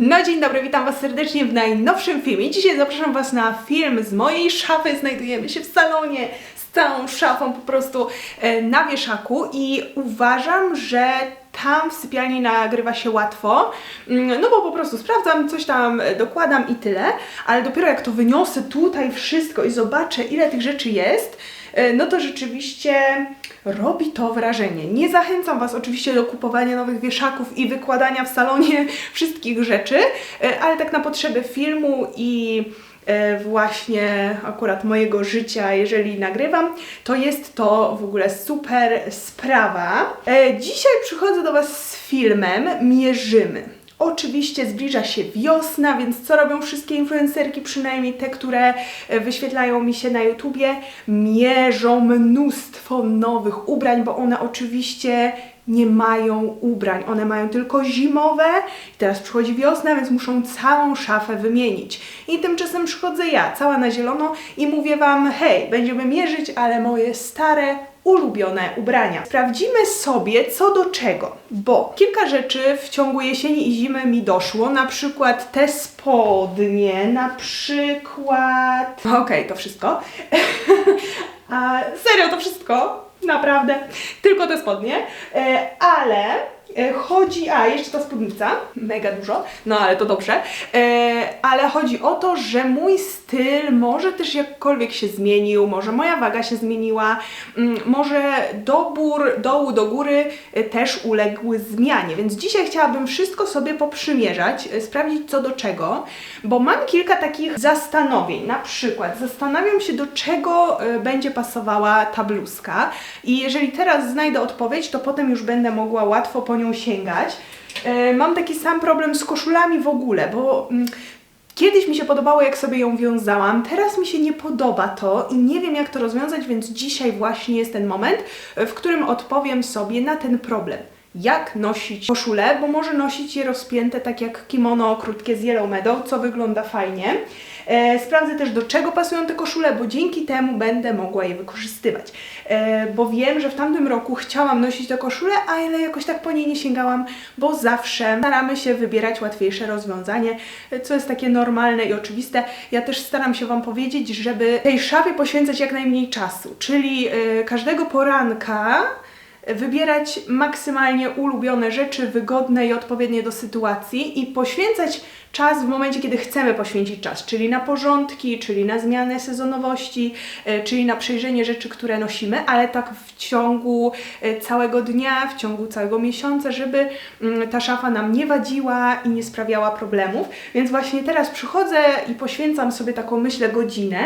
No dzień dobry, witam Was serdecznie w najnowszym filmie. Dzisiaj zapraszam Was na film z mojej szafy. Znajdujemy się w salonie z całą szafą po prostu e, na wieszaku i uważam, że tam w sypialni nagrywa się łatwo, mm, no bo po prostu sprawdzam, coś tam e, dokładam i tyle, ale dopiero jak to wyniosę tutaj wszystko i zobaczę ile tych rzeczy jest, e, no to rzeczywiście robi to wrażenie. Nie zachęcam Was oczywiście do kupowania nowych wieszaków i wykładania w salonie wszystkich rzeczy, e, ale tak na potrzeby filmu i e, właśnie akurat mojego życia, jeżeli nagrywam, to jest to w ogóle super sprawa. E, Dzisiaj przychodzę do Was z filmem Mierzymy. Oczywiście zbliża się wiosna, więc co robią wszystkie influencerki, przynajmniej te, które e, wyświetlają mi się na YouTubie? Mierzą mnóstwo nowych ubrań, bo one oczywiście nie mają ubrań, one mają tylko zimowe. Teraz przychodzi wiosna, więc muszą całą szafę wymienić. I tymczasem przychodzę ja, cała na zielono i mówię Wam, hej, będziemy mierzyć, ale moje stare ulubione ubrania. Sprawdzimy sobie co do czego, bo kilka rzeczy w ciągu jesieni i zimy mi doszło, na przykład te spodnie, na przykład... Okej, to wszystko. A, serio, to wszystko. Naprawdę. Tylko te spodnie. E, ale chodzi... A, jeszcze ta spódnica. Mega dużo. No, ale to dobrze. E, ale chodzi o to, że mój styl może też jakkolwiek się zmienił, może moja waga się zmieniła, mm, może dobór dołu do góry e, też uległ zmianie. Więc dzisiaj chciałabym wszystko sobie poprzymierzać, e, sprawdzić co do czego, bo mam kilka takich zastanowień. Na przykład zastanawiam się, do czego e, będzie pasowała ta bluzka i jeżeli teraz znajdę odpowiedź, to potem już będę mogła łatwo po nią sięgać. E, Mam taki sam problem z koszulami w ogóle, bo mm, Kiedyś mi się podobało, jak sobie ją wiązałam, teraz mi się nie podoba to i nie wiem, jak to rozwiązać, więc dzisiaj właśnie jest ten moment, w którym odpowiem sobie na ten problem. Jak nosić koszule, bo może nosić je rozpięte tak jak kimono krótkie z Yellow Meadow, co wygląda fajnie. E, sprawdzę też do czego pasują te koszule, bo dzięki temu będę mogła je wykorzystywać. E, bo wiem, że w tamtym roku chciałam nosić te koszule, ale jakoś tak po niej nie sięgałam, bo zawsze staramy się wybierać łatwiejsze rozwiązanie, co jest takie normalne i oczywiste. Ja też staram się Wam powiedzieć, żeby tej szafie poświęcać jak najmniej czasu, czyli e, każdego poranka wybierać maksymalnie ulubione rzeczy, wygodne i odpowiednie do sytuacji i poświęcać czas w momencie, kiedy chcemy poświęcić czas, czyli na porządki, czyli na zmianę sezonowości, e, czyli na przejrzenie rzeczy, które nosimy, ale tak w ciągu e, całego dnia, w ciągu całego miesiąca, żeby mm, ta szafa nam nie wadziła i nie sprawiała problemów. Więc właśnie teraz przychodzę i poświęcam sobie taką, myślę, godzinę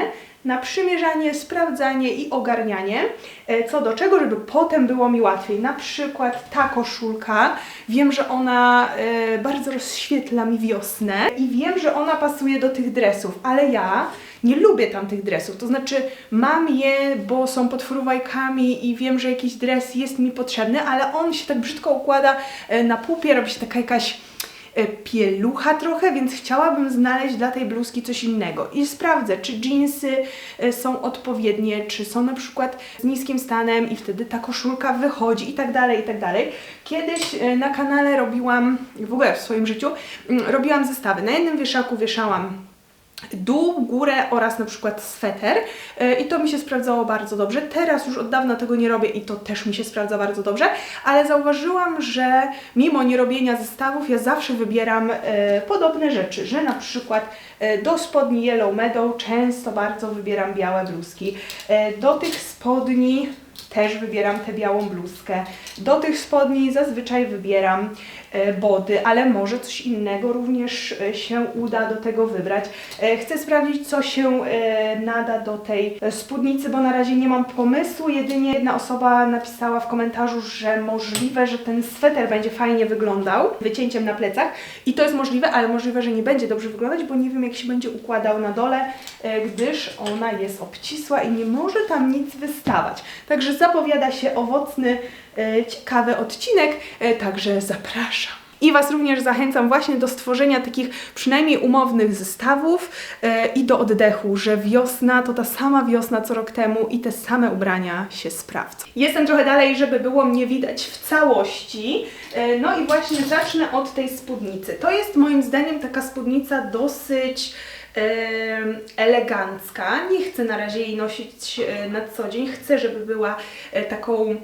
na przymierzanie, sprawdzanie i ogarnianie, e, co do czego, żeby potem było mi łatwiej. Na przykład ta koszulka, wiem, że ona e, bardzo rozświetla mi wiosnę i wiem, że ona pasuje do tych dresów, ale ja nie lubię tamtych dresów, to znaczy mam je, bo są pod fruwajkami i wiem, że jakiś dres jest mi potrzebny, ale on się tak brzydko układa e, na pupie, robi się taka jakaś pielucha trochę, więc chciałabym znaleźć dla tej bluzki coś innego i sprawdzę, czy jeansy e, są odpowiednie, czy są na przykład z niskim stanem i wtedy ta koszulka wychodzi i tak dalej, i tak dalej. Kiedyś e, na kanale robiłam, w ogóle w swoim życiu, mm, robiłam zestawy. Na jednym wieszaku wieszałam dół, górę oraz na przykład sweter e, i to mi się sprawdzało bardzo dobrze. Teraz już od dawna tego nie robię i to też mi się sprawdza bardzo dobrze, ale zauważyłam, że mimo nierobienia zestawów ja zawsze wybieram e, podobne rzeczy, że na przykład e, do spodni Yellow Meadow często bardzo wybieram białe bluzki. Do tych spodni też wybieram tę białą bluzkę. Do tych spodni zazwyczaj wybieram body, ale może coś innego również e, się uda do tego wybrać. E, Chcę sprawdzić, co się e, nada do tej e, spódnicy, bo na razie nie mam pomysłu. Jedynie jedna osoba napisała w komentarzu, że możliwe, że ten sweter będzie fajnie wyglądał wycięciem na plecach i to jest możliwe, ale możliwe, że nie będzie dobrze wyglądać, bo nie wiem, jak się będzie układał na dole, e, gdyż ona jest obcisła i nie może tam nic wystawać. Także zapowiada się owocny, e, ciekawy odcinek, e, także zapraszam. I Was również zachęcam właśnie do stworzenia takich przynajmniej umownych zestawów e, i do oddechu, że wiosna to ta sama wiosna co rok temu i te same ubrania się sprawdzą. Jestem trochę dalej, żeby było mnie widać w całości. E, no i właśnie zacznę od tej spódnicy. To jest moim zdaniem taka spódnica dosyć elegancka. Nie chcę na razie jej nosić e, na co dzień. Chcę, żeby była e, taką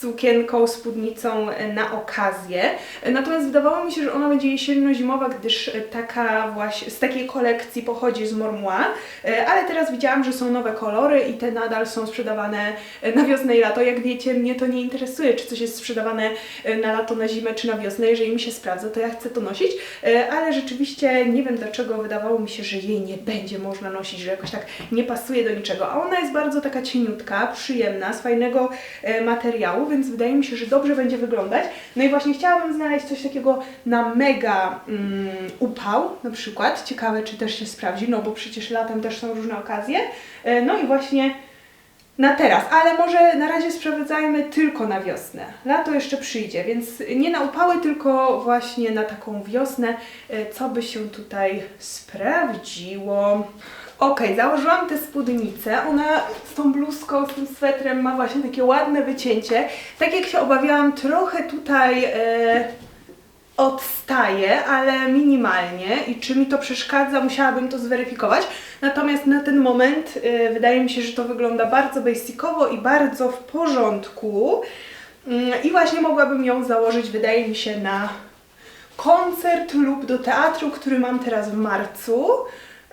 sukienką, spódnicą e, na okazję. Natomiast wydawało mi się, że ona będzie jesienno-zimowa, gdyż e, taka właśnie z takiej kolekcji pochodzi z Mormua, E, ale teraz widziałam, że są nowe kolory i te nadal są sprzedawane na wiosnę i lato. Jak wiecie, mnie to nie interesuje, czy coś jest sprzedawane na lato, na zimę, czy na wiosnę. Jeżeli mi się sprawdza, to ja chcę to nosić, ale rzeczywiście nie wiem dlaczego wydawało mi się, że jej nie będzie można nosić, że jakoś tak nie pasuje do niczego. A ona jest bardzo taka cieniutka, przyjemna, z fajnego materiału, więc wydaje mi się, że dobrze będzie wyglądać. No i właśnie chciałabym znaleźć coś takiego na mega mm, upał na przykład. Ciekawe, czy też się sprawdzi, no bo przecież latem też są różne okazje. E, No i właśnie na teraz, ale może na razie sprawdzajmy tylko na wiosnę. Lato jeszcze przyjdzie, więc nie na upały, tylko właśnie na taką wiosnę, e, co by się tutaj sprawdziło. Ok, założyłam tę spódnicę. Ona z tą bluzką, z tym swetrem ma właśnie takie ładne wycięcie. Tak jak się obawiałam, trochę tutaj e, odstaje, ale minimalnie i czy mi to przeszkadza, musiałabym to zweryfikować. Natomiast na ten moment y, wydaje mi się, że to wygląda bardzo basicowo i bardzo w porządku. Mm, I właśnie mogłabym ją założyć, wydaje mi się, na koncert lub do teatru, który mam teraz w marcu.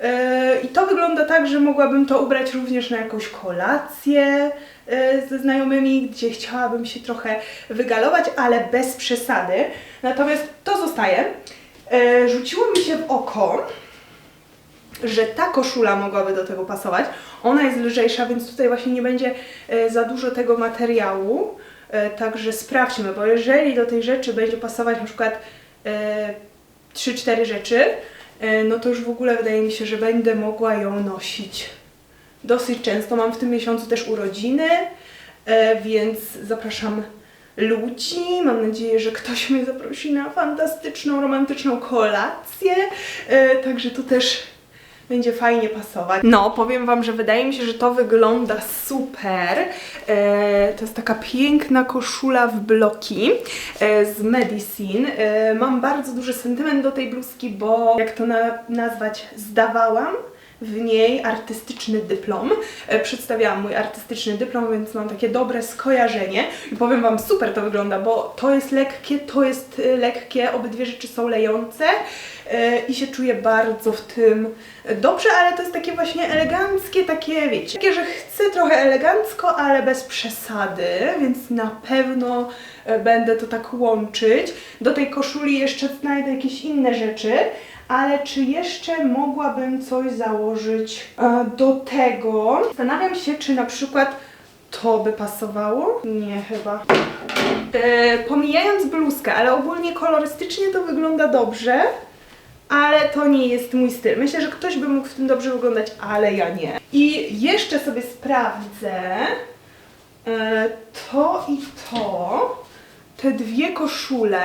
Yy, I to wygląda tak, że mogłabym to ubrać również na jakąś kolację yy, ze znajomymi, gdzie chciałabym się trochę wygalować, ale bez przesady. Natomiast to zostaje. Yy, Rzuciło mi się w oko, że ta koszula mogłaby do tego pasować. Ona jest lżejsza, więc tutaj właśnie nie będzie e, za dużo tego materiału. E, Także sprawdźmy, bo jeżeli do tej rzeczy będzie pasować na przykład e, 3-4 rzeczy, e, no to już w ogóle wydaje mi się, że będę mogła ją nosić dosyć często. Mam w tym miesiącu też urodziny, e, więc zapraszam ludzi. Mam nadzieję, że ktoś mnie zaprosi na fantastyczną, romantyczną kolację. E, Także to też będzie fajnie pasować. No, powiem Wam, że wydaje mi się, że to wygląda super. E, to jest taka piękna koszula w bloki e, z Medicine. E, mam bardzo duży sentyment do tej bluzki, bo jak to na, nazwać, zdawałam w niej artystyczny dyplom. E, Przedstawiałam mój artystyczny dyplom, więc mam takie dobre skojarzenie. I powiem Wam, super to wygląda, bo to jest lekkie, to jest e, lekkie, obydwie rzeczy są lejące e, i się czuję bardzo w tym dobrze, ale to jest takie właśnie eleganckie, takie wiecie, takie, że chcę trochę elegancko, ale bez przesady, więc na pewno będę to tak łączyć. Do tej koszuli jeszcze znajdę jakieś inne rzeczy, ale czy jeszcze mogłabym coś założyć e, do tego? Zastanawiam się, czy na przykład to by pasowało? Nie, chyba. E, pomijając bluzkę, ale ogólnie kolorystycznie to wygląda dobrze, ale to nie jest mój styl. Myślę, że ktoś by mógł w tym dobrze wyglądać, ale ja nie. I jeszcze sobie sprawdzę e, to i to, te dwie koszule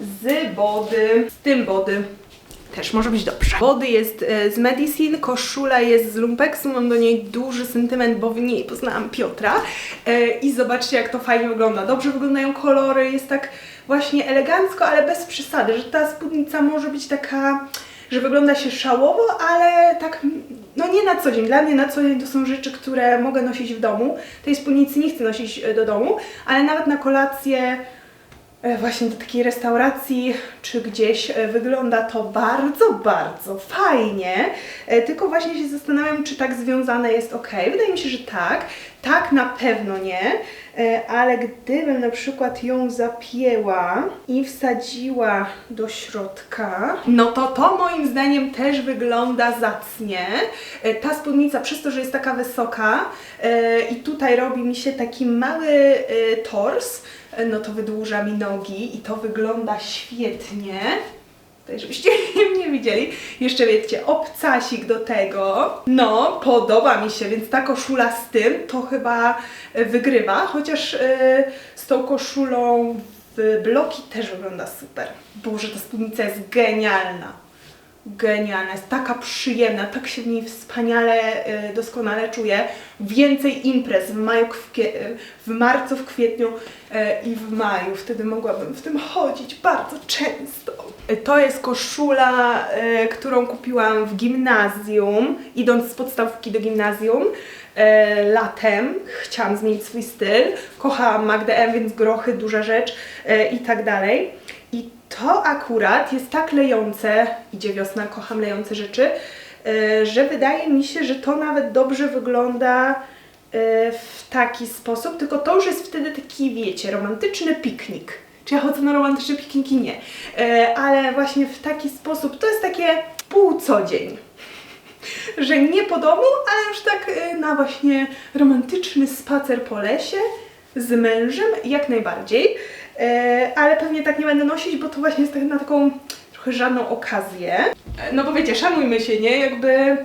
z body, z tym body. Też może być dobrze. Body jest e, z Medicine, koszula jest z Lumpeksu, mam do niej duży sentyment, bo w niej poznałam Piotra. E, I zobaczcie, jak to fajnie wygląda. Dobrze wyglądają kolory, jest tak właśnie elegancko, ale bez przesady, że ta spódnica może być taka, że wygląda się szałowo, ale tak, no nie na co dzień. Dla mnie na co dzień to są rzeczy, które mogę nosić w domu. Tej spódnicy nie chcę nosić e, do domu, ale nawet na kolację właśnie do takiej restauracji czy gdzieś e, wygląda to bardzo, bardzo fajnie. E, Tylko właśnie się zastanawiam, czy tak związane jest ok. Wydaje mi się, że tak. Tak na pewno nie, E, ale gdybym na przykład ją zapięła i wsadziła do środka, no to to moim zdaniem też wygląda zacnie. E, Ta spódnica przez to, że jest taka wysoka e, i tutaj robi mi się taki mały e, tors, e, no to wydłuża mi nogi i to wygląda świetnie. Tutaj, żebyście nie widzieli. Jeszcze wiecie, obcasik do tego. No, podoba mi się, więc ta koszula z tym to chyba e, wygrywa, chociaż e, z tą koszulą w bloki też wygląda super. Boże, ta spódnica jest genialna. Genialna, jest taka przyjemna, tak się w niej wspaniale, y, doskonale czuję. Więcej imprez w maju, w, y, marcu, w kwietniu y, i w maju. Wtedy mogłabym w tym chodzić bardzo często. To jest koszula, którą kupiłam w gimnazjum, idąc z podstawówki do gimnazjum. Latem chciałam zmienić swój styl. Kochałam Magdę M, więc grochy, duża rzecz i tak dalej. To akurat jest tak lejące, idzie wiosna, kocham lejące rzeczy, e, że wydaje mi się, że to nawet dobrze wygląda e, w taki sposób, tylko to już jest wtedy taki, wiecie, romantyczny piknik. Czy ja chodzę na romantyczne pikniki? Nie. E, ale właśnie w taki sposób, to jest takie pół co dzień że nie po domu, ale już tak na właśnie romantyczny spacer po lesie z mężem, jak najbardziej. E, Ale pewnie tak nie będę nosić, bo to właśnie jest na taką trochę żadną okazję. E, No bo wiecie, szanujmy się, nie? Jakby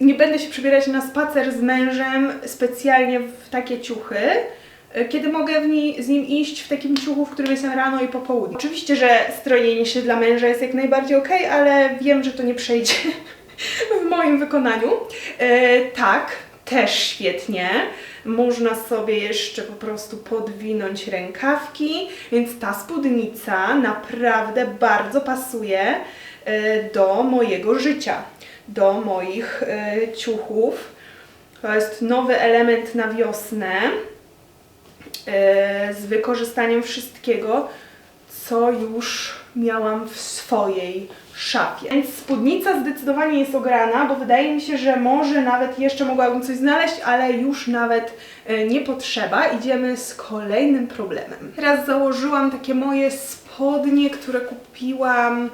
nie będę się przebierać na spacer z mężem specjalnie w takie ciuchy, e, kiedy mogę w ni- z nim iść w takim ciuchu, w którym jestem rano i po południu. Oczywiście, że strojenie się dla męża jest jak najbardziej okej, ale wiem, że to nie przejdzie w moim wykonaniu. E, tak, też świetnie. Można sobie jeszcze po prostu podwinąć rękawki, więc ta spódnica naprawdę bardzo pasuje e, do mojego życia, do moich e, ciuchów. To jest nowy element na wiosnę e, z wykorzystaniem wszystkiego, co już miałam w swojej szafie. Więc spódnica zdecydowanie jest ograna, bo wydaje mi się, że może nawet jeszcze mogłabym coś znaleźć, ale już nawet e, nie potrzeba. Idziemy z kolejnym problemem. Teraz założyłam takie moje spodnie, które kupiłam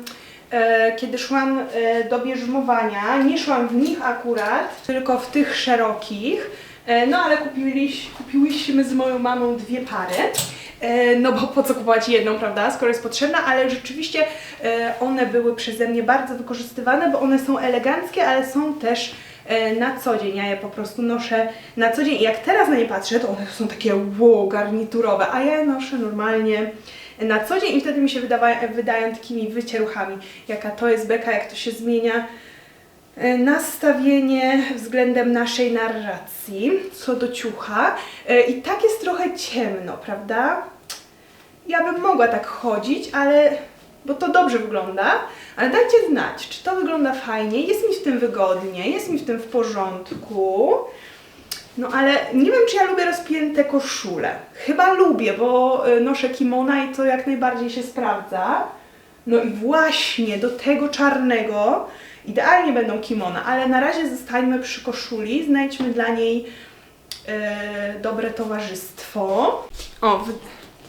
e, kiedy szłam e, do bierzmowania. Nie szłam w nich akurat, tylko w tych szerokich. No ale kupiłyśmy z moją mamą dwie pary. E, No bo po co kupować jedną, prawda, skoro jest potrzebna, ale rzeczywiście e, one były przeze mnie bardzo wykorzystywane, bo one są eleganckie, ale są też e, na co dzień. Ja je po prostu noszę na co dzień i jak teraz na nie patrzę, to one są takie wow, garniturowe, a ja je noszę normalnie na co dzień i wtedy mi się wydawa, wydają takimi wycieruchami. Jaka to jest beka, jak to się zmienia nastawienie względem naszej narracji co do ciucha. E, I tak jest trochę ciemno, prawda? Ja bym mogła tak chodzić, ale bo to dobrze wygląda, ale dajcie znać, czy to wygląda fajnie, jest mi w tym wygodnie, jest mi w tym w porządku. No ale nie wiem, czy ja lubię rozpięte koszule. Chyba lubię, bo y, noszę kimona i to jak najbardziej się sprawdza. No i właśnie do tego czarnego idealnie będą kimona, ale na razie zostańmy przy koszuli, znajdźmy dla niej e, dobre towarzystwo. O, wy,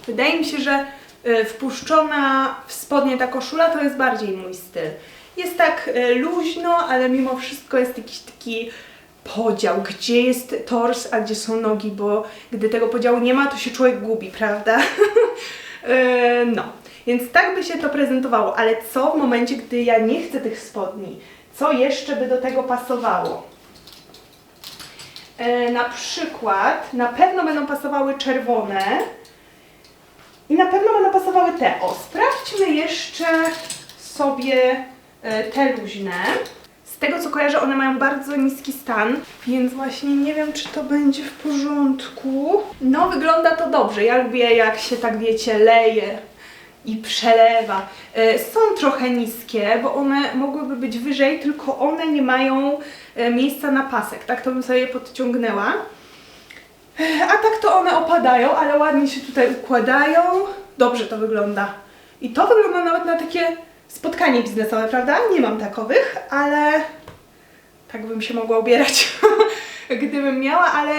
wydaje mi się, że e, wpuszczona w spodnie ta koszula to jest bardziej mój styl. Jest tak e, luźno, ale mimo wszystko jest jakiś taki podział, gdzie jest tors, a gdzie są nogi, bo gdy tego podziału nie ma, to się człowiek gubi, prawda? E, no, więc tak by się to prezentowało, ale co w momencie, gdy ja nie chcę tych spodni? Co jeszcze by do tego pasowało? E, na przykład, na pewno będą pasowały czerwone i na pewno będą pasowały te. O, sprawdźmy jeszcze sobie e, te luźne. Z tego co kojarzę, one mają bardzo niski stan, więc właśnie nie wiem, czy to będzie w porządku. No, wygląda to dobrze. Ja lubię, jak się tak wiecie, leje i przelewa. E, Są trochę niskie, bo one mogłyby być wyżej, tylko one nie mają e, miejsca na pasek. Tak to bym sobie podciągnęła. E, A tak to one opadają, ale ładnie się tutaj układają. Dobrze to wygląda. I to wygląda nawet na takie spotkanie biznesowe, prawda? Nie mam takowych, ale tak bym się mogła ubierać, gdybym miała, ale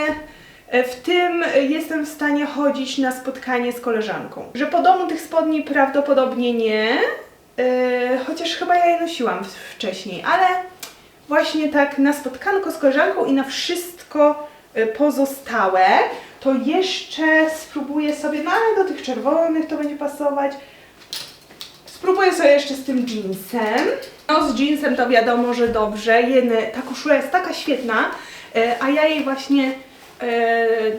w tym jestem w stanie chodzić na spotkanie z koleżanką. Że po domu tych spodni prawdopodobnie nie, e, chociaż chyba ja je nosiłam wcześniej, ale właśnie tak na spotkanko z koleżanką i na wszystko e, pozostałe, to jeszcze spróbuję sobie, no ale do tych czerwonych to będzie pasować. Spróbuję sobie jeszcze z tym jeansem. No z jeansem to wiadomo, że dobrze. Jedne, ta koszula jest taka świetna, e, a ja jej właśnie e,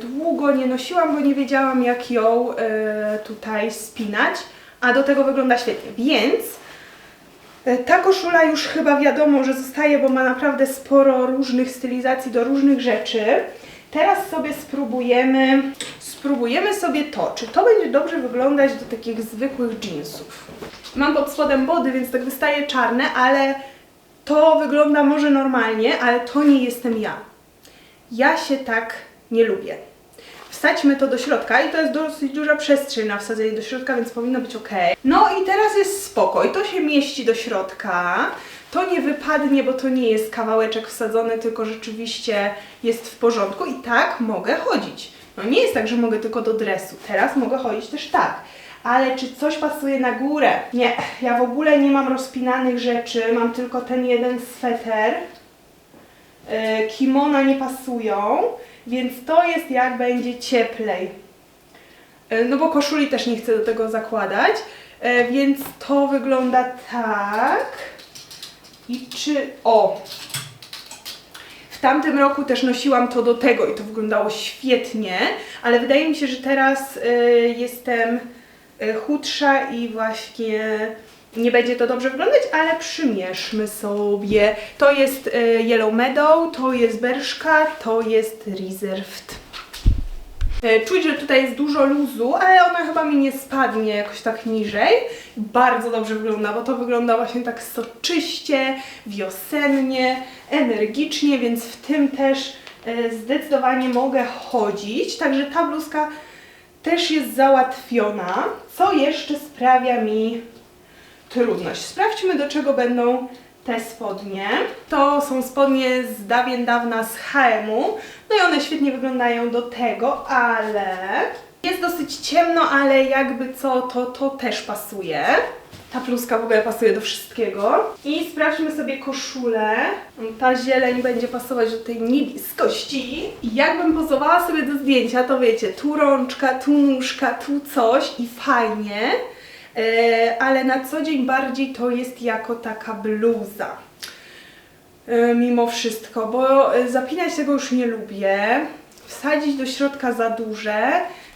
długo nie nosiłam, bo nie wiedziałam jak ją e, tutaj spinać, a do tego wygląda świetnie, więc e, ta koszula już chyba wiadomo, że zostaje, bo ma naprawdę sporo różnych stylizacji do różnych rzeczy. Teraz sobie spróbujemy, spróbujemy sobie to, czy to będzie dobrze wyglądać do takich zwykłych jeansów. Mam pod spodem body, więc tak wystaje czarne, ale to wygląda może normalnie, ale to nie jestem ja. Ja się tak nie lubię. Wsadźmy to do środka i to jest dosyć duża przestrzeń na wsadzenie do środka, więc powinno być ok. No i teraz jest spokój, to się mieści do środka. To nie wypadnie, bo to nie jest kawałeczek wsadzony, tylko rzeczywiście jest w porządku i tak mogę chodzić. No nie jest tak, że mogę tylko do dresu. Teraz mogę chodzić też tak. Ale czy coś pasuje na górę? Nie, ja w ogóle nie mam rozpinanych rzeczy, mam tylko ten jeden sweter. E, kimona nie pasują, więc to jest jak będzie cieplej. E, No bo koszuli też nie chcę do tego zakładać, e, więc to wygląda tak. I czy... O! W tamtym roku też nosiłam to do tego i to wyglądało świetnie, ale wydaje mi się, że teraz e, jestem chudsza i właśnie nie będzie to dobrze wyglądać, ale przymierzmy sobie. To jest e, Yellow Meadow, to jest Berszka, to jest Reserved. E, Czuć, że tutaj jest dużo luzu, ale ona chyba mi nie spadnie jakoś tak niżej. Bardzo dobrze wygląda, bo to wygląda właśnie tak soczyście, wiosennie, energicznie, więc w tym też e, zdecydowanie mogę chodzić. Także ta bluzka też jest załatwiona. Co jeszcze sprawia mi trudność? Sprawdźmy, do czego będą te spodnie. To są spodnie z dawien dawna z HM-u. No i one świetnie wyglądają do tego, ale jest dosyć ciemno, ale jakby co, to, to też pasuje. Ta pluska w ogóle pasuje do wszystkiego. I sprawdźmy sobie koszulę. Ta zieleń będzie pasować do tej niebieskości. I jakbym pozowała sobie do zdjęcia, to wiecie, tu rączka, tu nóżka, tu coś i fajnie. E, ale na co dzień bardziej to jest jako taka bluza. E, Mimo wszystko, bo e, zapinać tego już nie lubię. Wsadzić do środka za duże,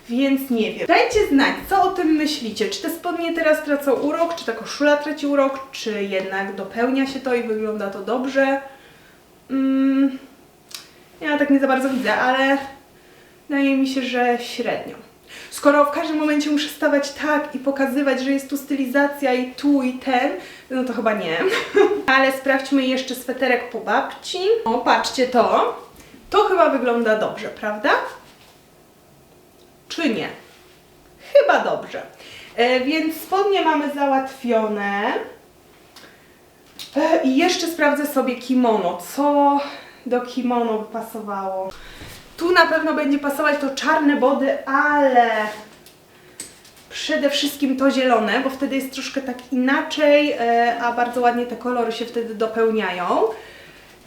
więc nie wiem. Dajcie znać, co o tym myślicie. Czy te spodnie teraz tracą urok, czy ta koszula traci urok, czy jednak dopełnia się to i wygląda to dobrze. Mm, ja tak nie za bardzo widzę, ale wydaje mi się, że średnio. Skoro w każdym momencie muszę stawać tak i pokazywać, że jest tu stylizacja i tu i ten, no to chyba nie. Ale sprawdźmy jeszcze sweterek po babci. O, patrzcie to. To chyba wygląda dobrze, prawda? Czy nie? Chyba dobrze. E, więc spodnie mamy załatwione. E, I jeszcze sprawdzę sobie kimono. Co do kimono by pasowało? Tu na pewno będzie pasować to czarne body, ale przede wszystkim to zielone, bo wtedy jest troszkę tak inaczej, e, a bardzo ładnie te kolory się wtedy dopełniają.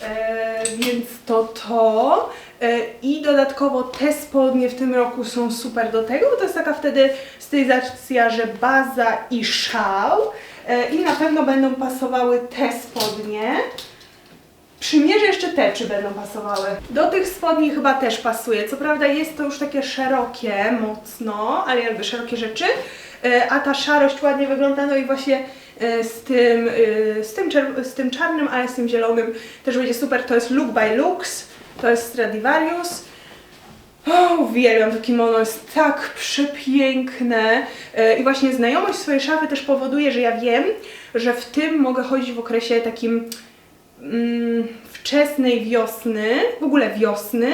E, więc to to. E, I dodatkowo te spodnie w tym roku są super do tego, bo to jest taka wtedy stylizacja, że baza i szał. I na pewno będą pasowały te spodnie. Przymierzę jeszcze te, czy będą pasowały. Do tych spodni chyba też pasuje. Co prawda jest to już takie szerokie, mocno, ale jakby szerokie rzeczy, e, a ta szarość ładnie wygląda, no i właśnie e, z tym, e, z tym, z tym czarnym, ale z tym zielonym też będzie super. To jest Look by Lux, to jest Stradivarius. O, uwielbiam to kimono, jest tak przepiękne. I właśnie znajomość swojej szafy też powoduje, że ja wiem, że w tym mogę chodzić w okresie takim wczesnej wiosny, w ogóle wiosny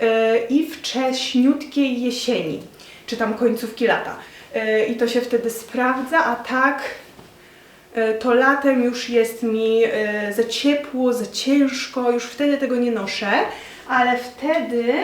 e, i wcześniutkiej jesieni, czy tam końcówki lata. E, I to się wtedy sprawdza, a tak e, to latem już jest mi za ciepło, za ciężko, już wtedy tego nie noszę, ale wtedy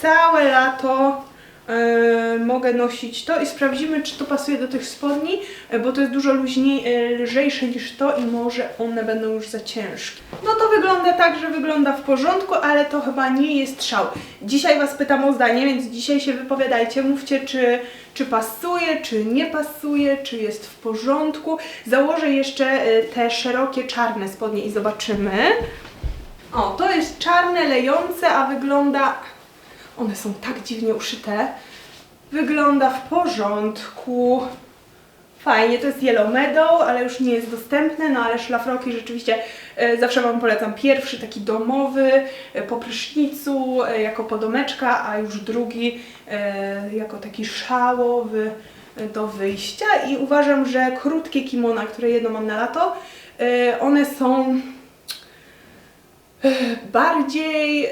całe lato e, mogę nosić to i sprawdzimy, czy to pasuje do tych spodni, e, bo to jest dużo luźniej, e, lżejsze niż to i może one będą już za ciężkie. No to wygląda tak, że wygląda w porządku, ale to chyba nie jest szał. Dzisiaj Was pytam o zdanie, więc dzisiaj się wypowiadajcie, mówcie, czy, czy pasuje, czy nie pasuje, czy jest w porządku. Założę jeszcze te szerokie czarne spodnie i zobaczymy. O, to jest czarne, lejące, a wygląda one są tak dziwnie uszyte. Wygląda w porządku. Fajnie, to jest Yellow Meadow, ale już nie jest dostępne, no ale szlafroki rzeczywiście e, zawsze Wam polecam. Pierwszy taki domowy, e, po prysznicu, e, jako podomeczka, a już drugi jako taki szałowy do wyjścia. I uważam, że krótkie kimona, które jedno mam na lato, one są bardziej e,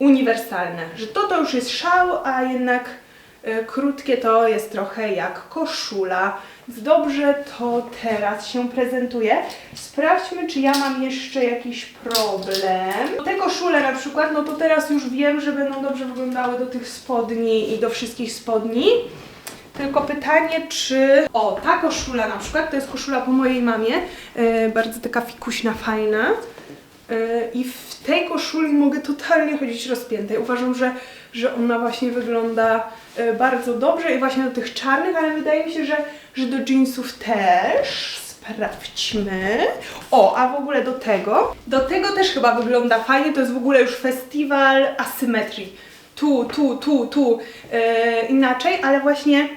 uniwersalne. Że to to już jest szał, a jednak e, krótkie to jest trochę jak koszula. Dobrze to teraz się prezentuje. Sprawdźmy, czy ja mam jeszcze jakiś problem. Te koszule na przykład, no to teraz już wiem, że będą dobrze wyglądały do tych spodni i do wszystkich spodni. Tylko pytanie, czy... O, ta koszula na przykład, to jest koszula po mojej mamie, e, bardzo taka fikuśna, fajna. I w tej koszuli mogę totalnie chodzić rozpiętej. Uważam, że, że ona właśnie wygląda e, bardzo dobrze i właśnie do tych czarnych, ale wydaje mi się, że, że do jeansów też. Sprawdźmy. O, a w ogóle do tego. Do tego też chyba wygląda fajnie. To jest w ogóle już festiwal asymetrii. Tu, tu, tu, tu e, inaczej, ale właśnie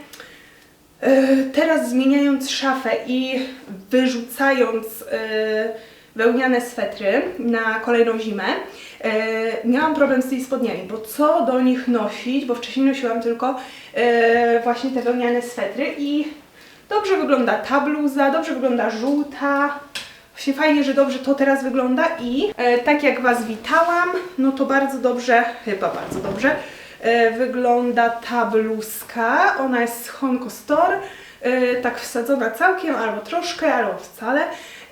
e, teraz zmieniając szafę i wyrzucając e, wełniane swetry na kolejną zimę, e, miałam problem z tymi spodniami, bo co do nich nosić, bo wcześniej nosiłam tylko e, właśnie te wełniane swetry i dobrze wygląda ta bluza, dobrze wygląda żółta, Właśnie fajnie, że dobrze to teraz wygląda i e, tak jak Was witałam, no to bardzo dobrze, chyba bardzo dobrze, wygląda ta bluzka. Ona jest z Honko Store, tak wsadzona całkiem, albo troszkę, albo wcale.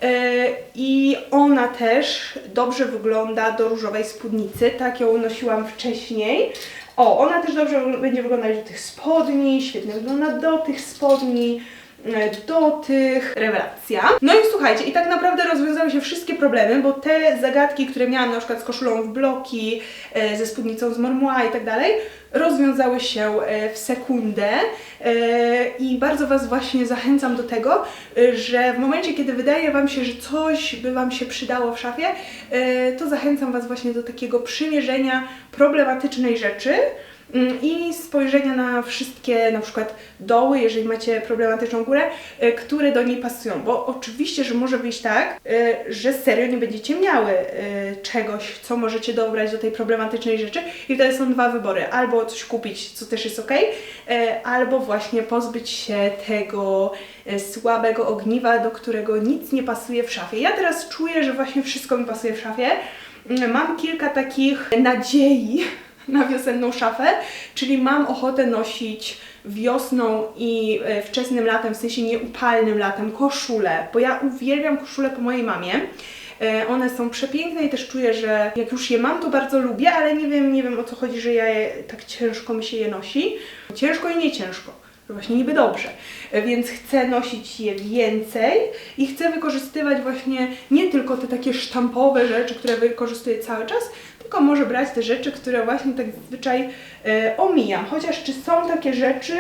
E, I ona też dobrze wygląda do różowej spódnicy, tak ją nosiłam wcześniej. O, ona też dobrze będzie wyglądać do tych spodni, świetnie wygląda do tych spodni do tych rewelacja. No i słuchajcie, i tak naprawdę rozwiązały się wszystkie problemy, bo te zagadki, które miałam na przykład z koszulą w bloki, e, ze spódnicą z Mormua i tak dalej, rozwiązały się e, w sekundę e, i bardzo Was właśnie zachęcam do tego, że w momencie, kiedy wydaje Wam się, że coś by Wam się przydało w szafie, to zachęcam Was właśnie do takiego przymierzenia problematycznej rzeczy, i spojrzenia na wszystkie na przykład doły, jeżeli macie problematyczną górę, y, które do niej pasują, bo oczywiście, że może wyjść tak, y, że serio nie będziecie miały y, czegoś, co możecie dobrać do tej problematycznej rzeczy i wtedy są dwa wybory, albo coś kupić, co też jest ok, albo właśnie pozbyć się tego słabego ogniwa, do którego nic nie pasuje w szafie. Ja teraz czuję, że właśnie wszystko mi pasuje w szafie. Mm, Mam kilka takich nadziei, na wiosenną szafę, czyli mam ochotę nosić wiosną i e, wczesnym latem, w sensie nieupalnym latem, koszule, bo ja uwielbiam koszule po mojej mamie. E, One są przepiękne i też czuję, że jak już je mam, to bardzo lubię, ale nie wiem, nie wiem o co chodzi, że ja je, tak ciężko mi się je nosi. Ciężko i nie ciężko. Właśnie niby dobrze, E, więc chcę nosić je więcej i chcę wykorzystywać właśnie nie tylko te takie sztampowe rzeczy, które wykorzystuję cały czas, tylko może brać te rzeczy, które właśnie tak zazwyczaj e, omijam. Chociaż czy są takie rzeczy,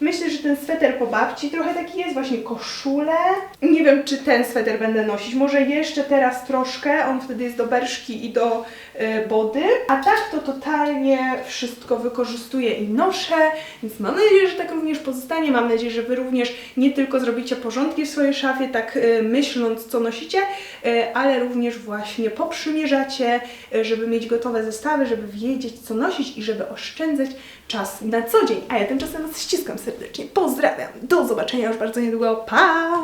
myślę, że ten sweter po babci trochę taki jest, właśnie koszule. Nie wiem, czy ten sweter będę nosić, może jeszcze teraz troszkę, on wtedy jest do berszki i do e, body, a tak to totalnie wszystko wykorzystuję i noszę, więc mam nadzieję, że tak również pozostanie. Mam nadzieję, że Wy również nie tylko zrobicie porządki w swojej szafie, tak e, myśląc, co nosicie, e, ale również właśnie poprzymierzacie, e, żeby mieć gotowe zestawy, żeby wiedzieć, co nosić i żeby oszczędzać czas na co dzień. A ja tymczasem Was ściskam serdecznie. Pozdrawiam. Do zobaczenia już bardzo niedługo. Pa!